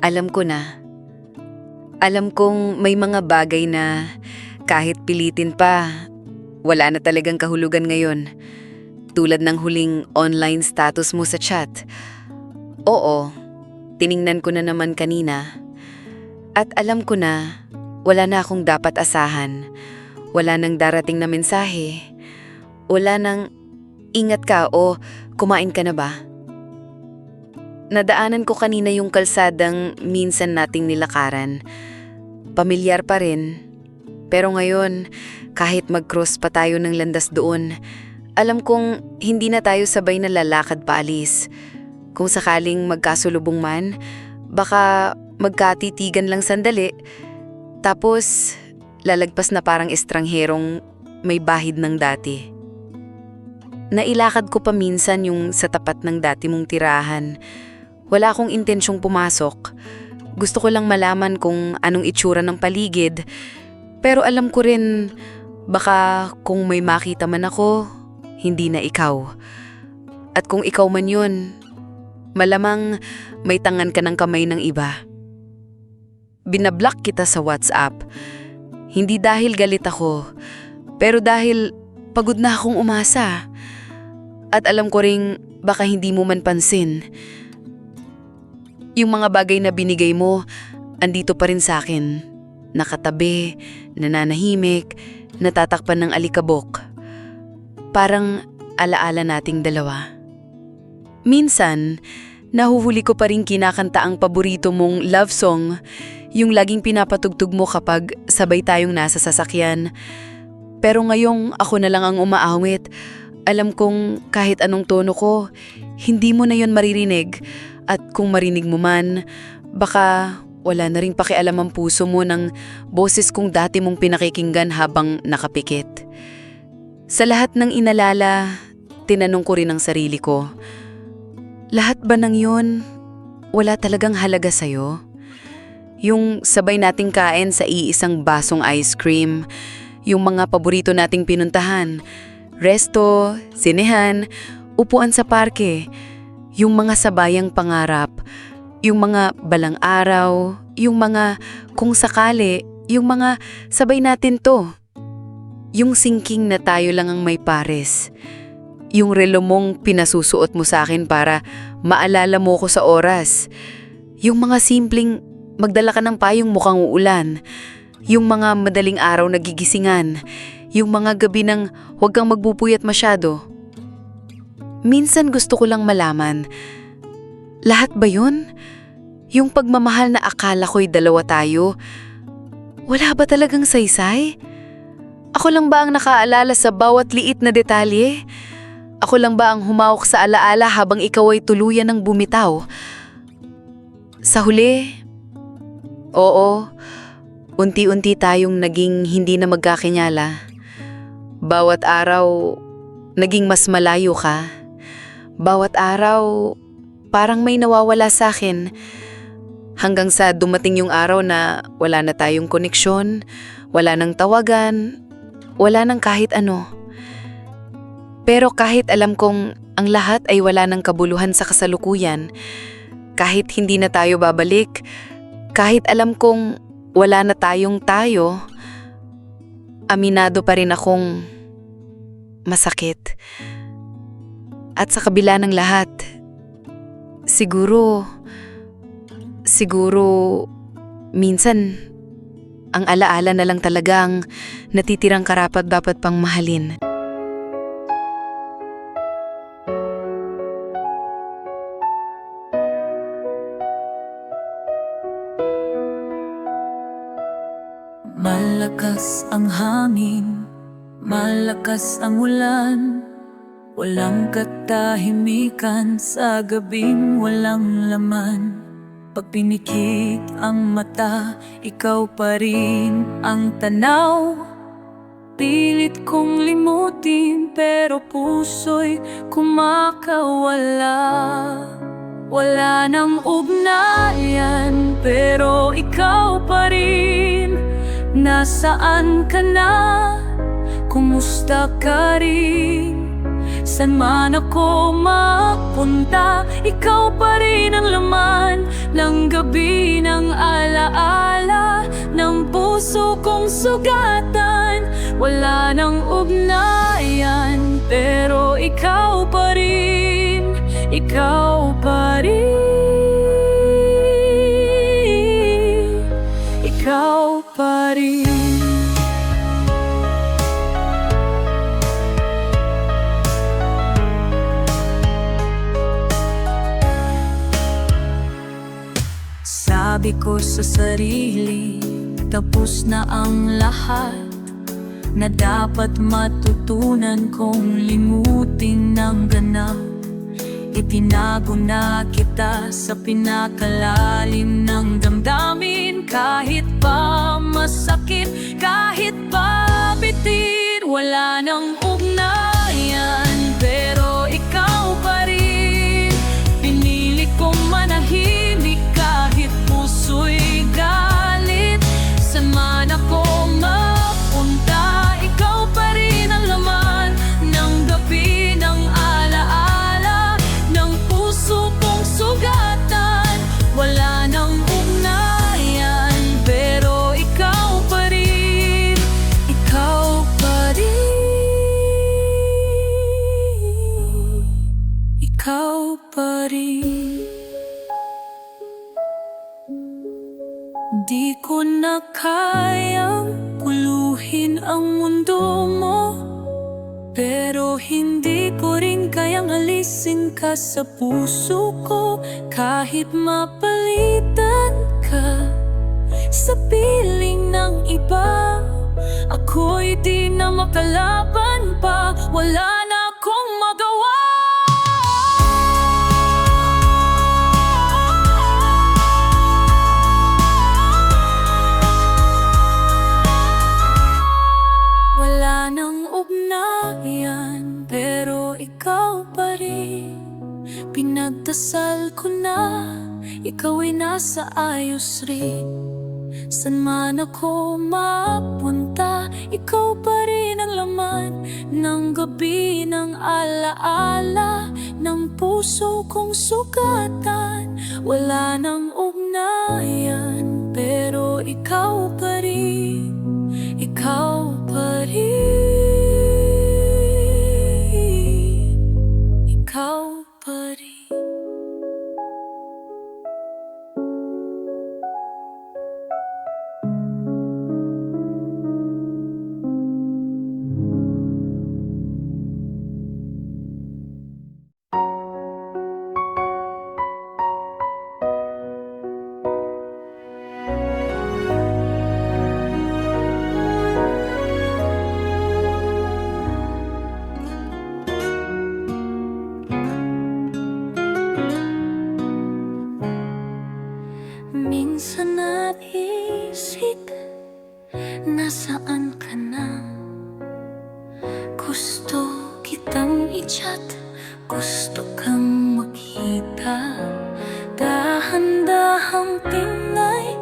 Alam ko na. Alam kong may mga bagay na kahit pilitin pa, wala na talagang kahulugan ngayon. Tulad ng huling online status mo sa chat. Oo, tiningnan ko na naman kanina. At alam ko na wala na akong dapat asahan. Wala nang darating na mensahe. Wala nang ingat ka o kumain ka na ba? Nadaanan ko kanina yung kalsadang minsan nating nilakaran. Pamilyar pa rin. Pero ngayon, kahit mag-cross pa tayo ng landas doon, alam kong hindi na tayo sabay na lalakad paalis. Kung sakaling magkasulubong man, baka magkatitigan lang sandali, tapos lalagpas na parang estrangherong may bahid ng dati. Nailakad ko pa minsan yung sa tapat ng dati mong tirahan. Wala akong intensyong pumasok. Gusto ko lang malaman kung anong itsura ng paligid. Pero alam ko rin, baka kung may makita man ako, hindi na ikaw. At kung ikaw man yun, malamang may tangan ka ng kamay ng iba. Binablock kita sa WhatsApp. Hindi dahil galit ako, pero dahil pagod na akong umasa. At alam ko ring baka hindi mo man pansin. Yung mga bagay na binigay mo, andito pa rin sa akin. Nakatabi, nananahimik, natatakpan ng alikabok. Parang alaala nating dalawa. Minsan, nahuhuli ko pa rin kinakanta ang paborito mong love song, yung laging pinapatugtog mo kapag sabay tayong nasa sasakyan. Pero ngayong ako na lang ang umaawit, alam kong kahit anong tono ko, hindi mo na yon maririnig. At kung marinig mo man, baka wala na rin pakialam ang puso mo ng boses kong dati mong pinakikinggan habang nakapikit. Sa lahat ng inalala, tinanong ko rin ang sarili ko, lahat ba ng yun, wala talagang halaga sa'yo? Yung sabay nating kain sa iisang basong ice cream, yung mga paborito nating pinuntahan, resto, sinehan, upuan sa parke, yung mga sabayang pangarap, yung mga balang araw, yung mga kung sakali, yung mga sabay natin to. Yung sinking na tayo lang ang may pares. Yung relo mong pinasusuot mo sa akin para maalala mo ko sa oras. Yung mga simpleng magdala ka ng payong mukhang uulan. Yung mga madaling araw na gigisingan. Yung mga gabi ng huwag kang magbupuyat masyado. Minsan gusto ko lang malaman, lahat ba yun? Yung pagmamahal na akala ko'y dalawa tayo, wala ba talagang saysay? Ako lang ba ang nakaalala sa bawat liit na detalye? Ako lang ba ang humawak sa alaala habang ikaw ay tuluyan ng bumitaw? Sa huli, oo, unti-unti tayong naging hindi na magkakinyala. Bawat araw, naging mas malayo ka. Bawat araw, parang may nawawala sa akin. Hanggang sa dumating yung araw na wala na tayong koneksyon, wala nang tawagan, wala nang kahit ano. Pero kahit alam kong ang lahat ay wala nang kabuluhan sa kasalukuyan, kahit hindi na tayo babalik, kahit alam kong wala na tayong tayo, aminado pa rin akong masakit. At sa kabila ng lahat, siguro, siguro, minsan, ang alaala na lang talagang natitirang karapat dapat pang mahalin. Malakas ang hangin, malakas ang ulan Walang katahimikan sa gabing walang laman Pag pinikit ang mata, ikaw pa rin ang tanaw Pilit kong limutin pero puso'y kumakawala Wala nang ugnayan pero ikaw pa rin Nasaan ka na? Kumusta ka rin? San man ako mapunta Ikaw pa rin ang laman ng gabi ng alaala Ng puso kong sugatan. Wala nang ugnayan Pero ikaw pa rin Ikaw pa rin Ikaw pa rin Sabi ko sa sarili, tapos na ang lahat Na dapat matutunan kong limutin ng ganap. Itinago na kita sa pinakalalim ng damdamin. Kahit pa masakit, kahit pa bitin Wala nang ugnayan, Di ko na kayang puluhin ang mundo mo. Pero hindi ko rin kayang alisin ka sa puso ko. Kahit mapalitan ka sa piling ng iba Ako'y di na makalaban pa. Wala Nasa ayos rin San man ako mapunta Ikaw pa rin ang laman Ng gabi ng alaala Ng puso kong sugatan. Wala nang ugnayan Pero ikaw pa rin ikaw pa rin Minsan naisip Nasaan ka na. Gusto kitang i-chat Gusto kang makita. Dahan-dahang tinay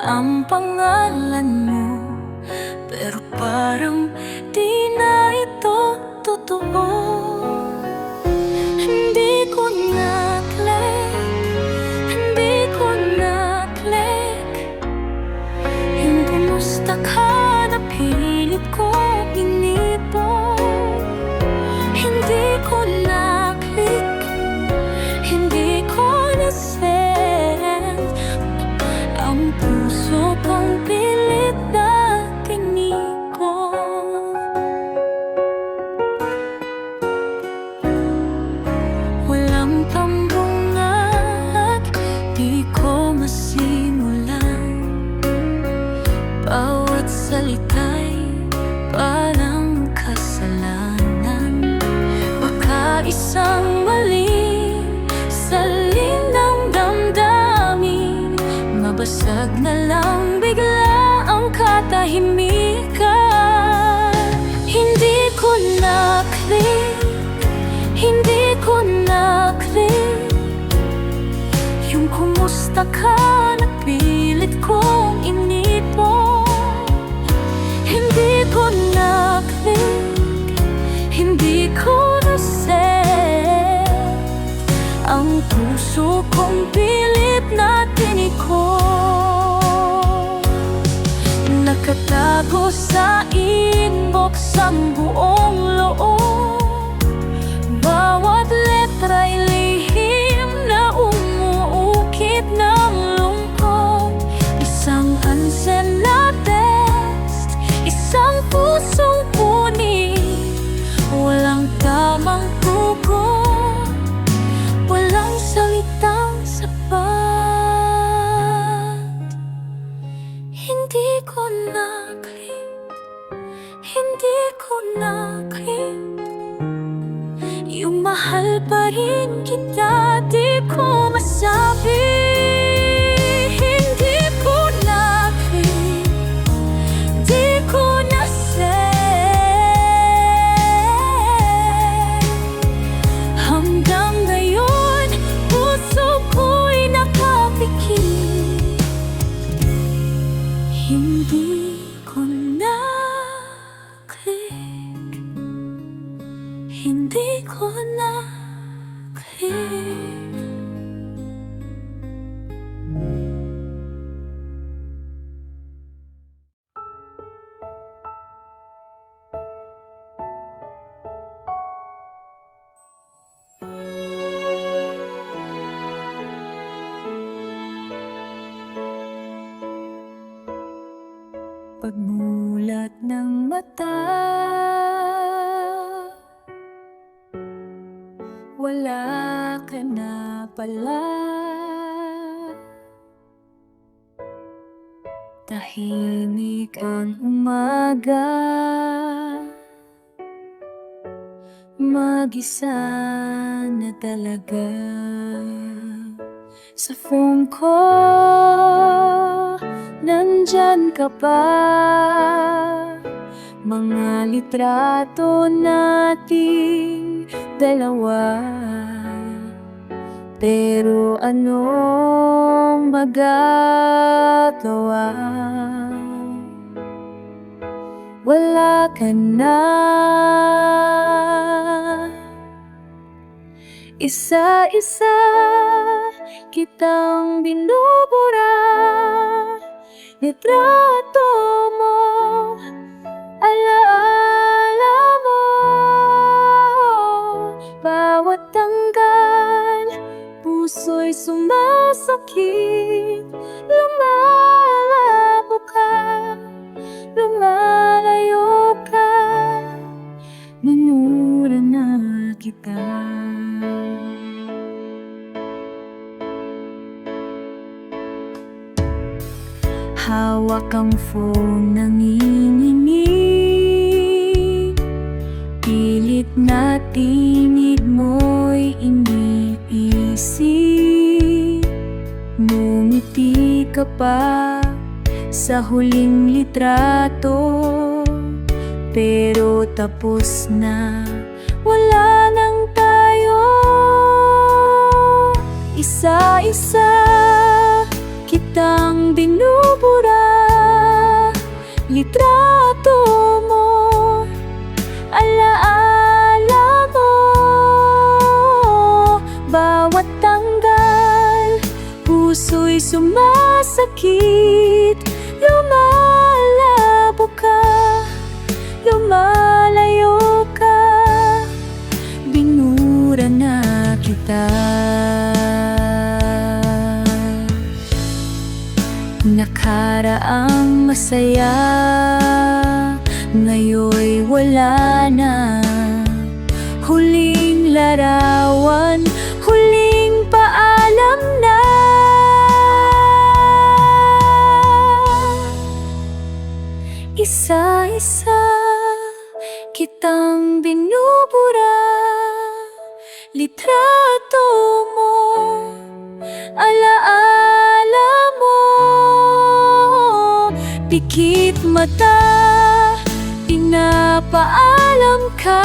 Ang pangalan mo Pero parang di na katahimikan Hindi ko na-click. Hindi ko na-click. Yung kumusta ka Pagusain, buksang buong loob. Bawat ko na-click Yung mahal pa rin kita Di ko masabi Pagmulat ng mata. Wala ka na pala. Tahimik ang umaga. Mag-isa na talaga. Sa phone ko Nandyan ka pa. Mga litrato nating dalawa. Pero anong magagawa? Wala ka na. Isa-isa kitang binubura Litrato mo Alaala mo Bawat tanggal Puso'y sumasakit. Lumalabo ka Lumalayo ka Minura na kita Hawak ang phone nanginginig. Pilit na tinig mo'y iniisip. Ngumiti ka pa sa huling litrato. Pero tapos na, wala nang tayo. Isa-isa binubura Litrato mo Alaala mo. Bawat tanggal Puso'y sumasakit Nakaraang masaya. Ngayon'y wala na. Huling larawan Huling paalam na. Isa-isa kitang binubura Litrato mo Alaala Pikit mata Pinapaalam ka?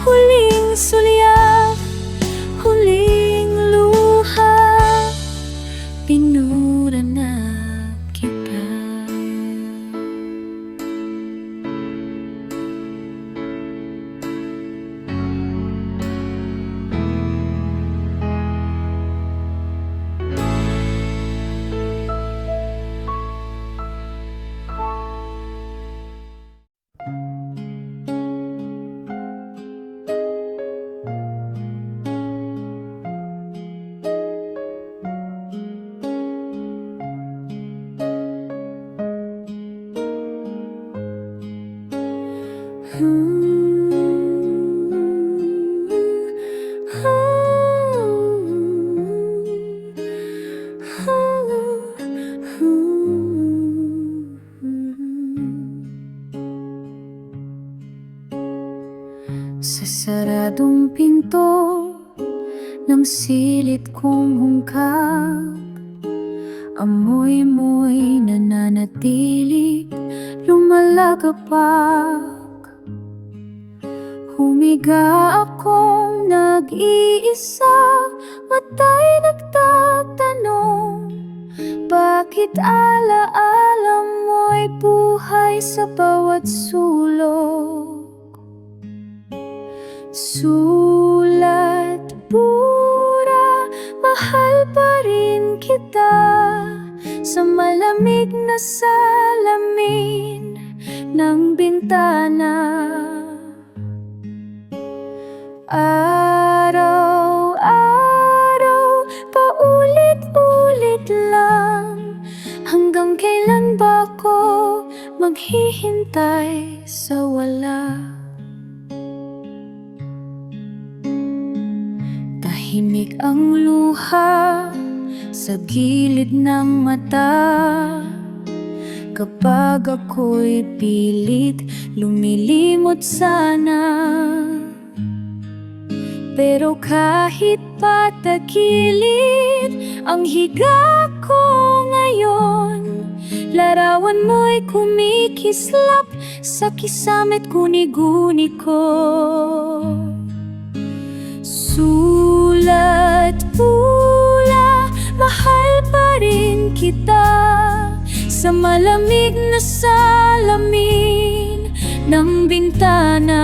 Huling sulyap Sa saradong pinto ng silid kong hungkap. Amoy mo'y nananatili Lumalaka pa Humiga akong nag-iisa, matay nagtatanong Bakit alaala mo'y buhay sa bawat sulok? Sulat pura, mahal pa rin kita Sa malamig na salamin ng bintana Araw-araw, paulit-ulit lang. Hanggang kailan ba ako maghihintay sa wala? Tahimik ang luha sa gilid ng mata. Kapag ako'y pilit lumilimot sana Pero kahit patagilid ang higa ko ngayon Larawan mo'y kumikislap sa kisamit guni-guni ko. Sulat pula, mahal pa rin kita Sa malamig na salamin ng bintana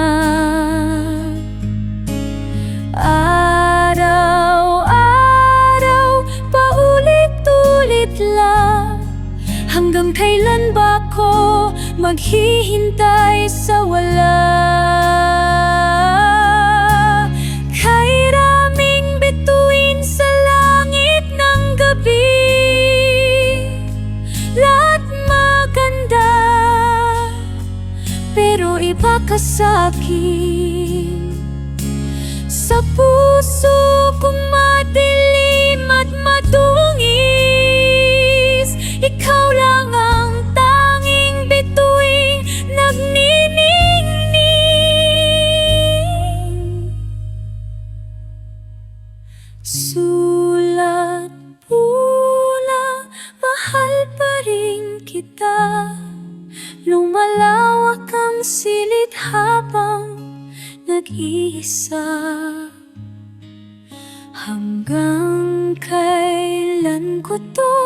Araw-araw, paulit-ulit lang. Hanggang kailan ba ako maghihintay sa wala? Kay raming bituin sa langit ng gabi. Lahat maganda Pero iba ka sa'kin Sa puso kong madilim at madungis. Ikaw lang ang tanging bituing nagniningning. Sulat pula, mahal pa rin kita. Lumalawak ang silid habang nag-iisa Hanggang kailan ko to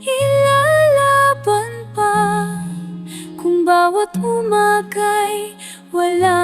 ilalaban pa? Kung bawat umaga'y wala